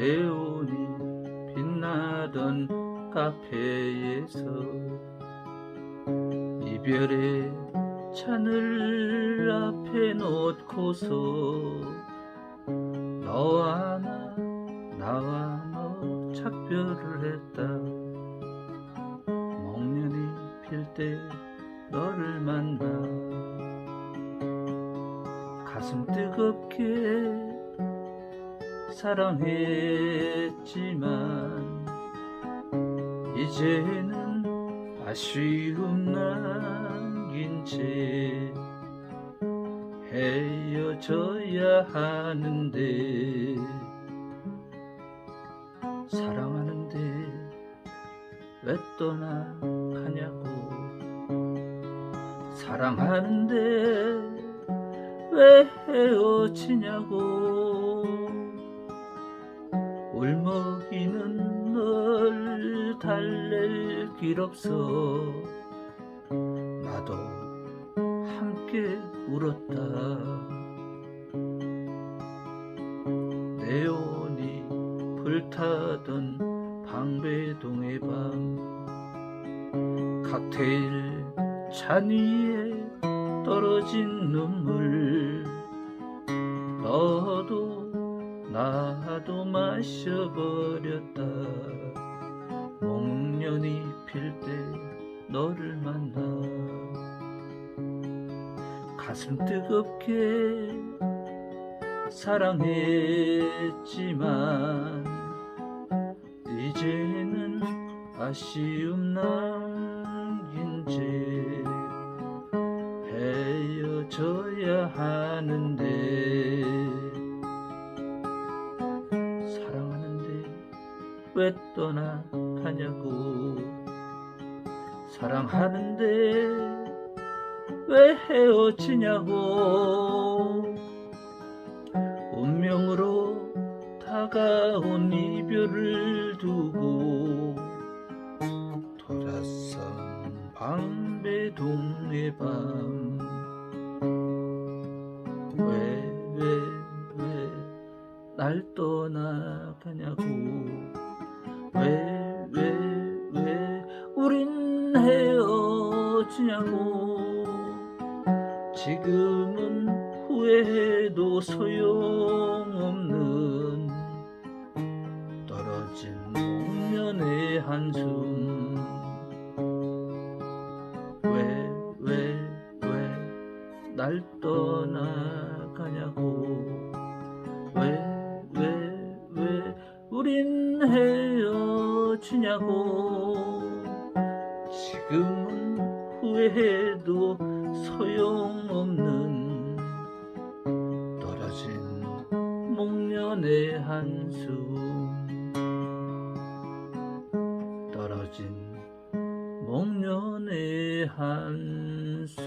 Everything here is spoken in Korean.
네온이 빛나던 카페에서 이별의 찬을 앞에 놓고서 너와 나 나와 너 작별을 했다. 목련이 필 때 너를 만나 가슴 뜨겁게 사랑했지만 이제는 아쉬움 남긴 채 헤어져야 하는데 사랑하는데 왜 떠나가냐고. 사랑하는데 왜 헤어지냐고 울먹이는 널 달랠 길 없어. 나도 함께 울었다. 네온이 불타던 방배동의 밤 칵테일 잔 위에 떨어진 눈물. 너도 나도 마셔버렸다. 목련이 필 때 너를 만나. 가슴 뜨겁게 사랑했지만 이제는 아쉬움 남긴 채 헤어져야 하는데 왜 떠나가냐고. 사랑하는데 왜 헤어지냐고. 운명으로 다가온 이별을 두고 돌아선 방배동의 밤. 왜 왜 왜 날 떠나가냐고 왜 왜 왜 우린 헤어지냐고. 지금은 후회해도 소용없는 떨어진 목련의 한숨. 왜 왜 왜 날 떠나가냐고. 왜 왜 왜 우린 헤 어지냐고. 지금은 후회해도 소용없는 떨어진 목련의 한숨 떨어진 목련의 한숨